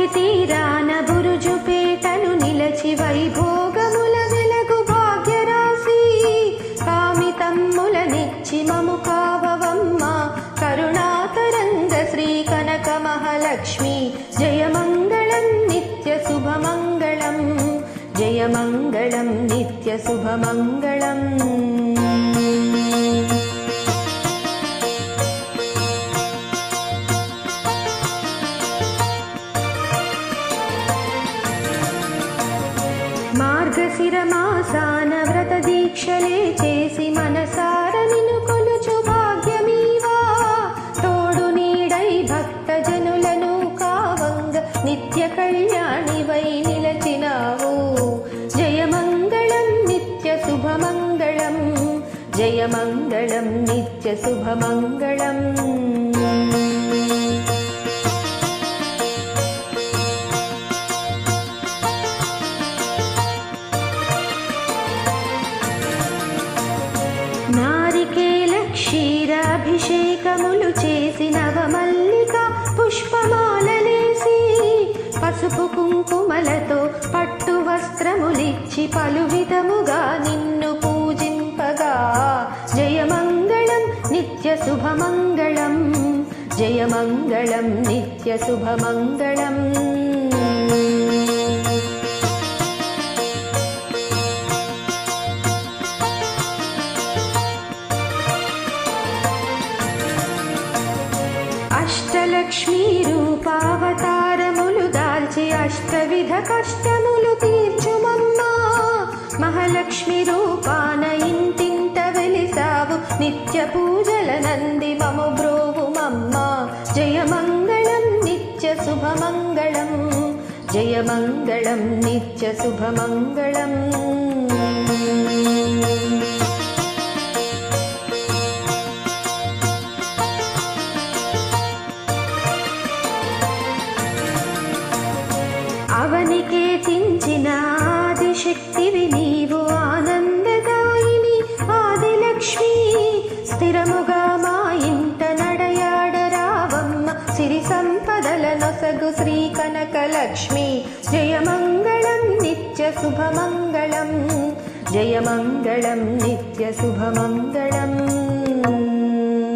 వైశాఖి తీరాన బురుజుపేటను నిలచి వైభోగముల వెలగు భాగ్యరాశి. కామితమ్ములనిచ్చి మము కావవమ్మ కరుణాతరంగ శ్రీ కనక మహాలక్ష్మి. జయమంగళం నిత్య శుభమంగళం. జయమంగళం నిత్య శుభమంగళం. మార్గశిర మాసాన వ్రత దీక్షలే చేసి మనసార నిన్ను కొలుచు భాగ్యమీవా. తోడు నీడై భక్త జనులను కావంగ నిత్య కళ్యాణి వై నిలచినావు. జయమంగళం నిత్య శుభమంగళం జయమంగళం నిత్య శుభమంగళం. నారికేల క్షీరాభిషేకములు చేసి నవమల్లిక పుష్పమాలలేసి పసుపు కుంకుమలతో పట్టు వస్త్రములిచ్చి పలు విధముగా నిన్ను పూజింపగా. జయమంగళం నిత్య శుభమంగళం జయమంగళం నిత్య శుభమంగళం. లక్ష్మీ రూపావతారములు దాల్చి అష్టవిధ కష్టములు తీర్చుమమ్మా. మహాలక్ష్మి రూపాన ఇంటింట వెలిసావు. నిత్య పూజల నంది మము బ్రోవుమమ్మా. జయమంగళం నిత్య శుభమంగళం. జయమంగళం నిత్య శుభమంగళం. శక్తివి నీవు ఆనందదాయిని. ఆదిలక్ష్మి స్థిరముగా మా ఇంట నడయాడరావమ్మ. సిరి సంపదల నొసగు శ్రీ కనకలక్ష్మి. జయమంగళం నిత్య శుభమంగళం. జయమంగళం నిత్య శుభమంగళం.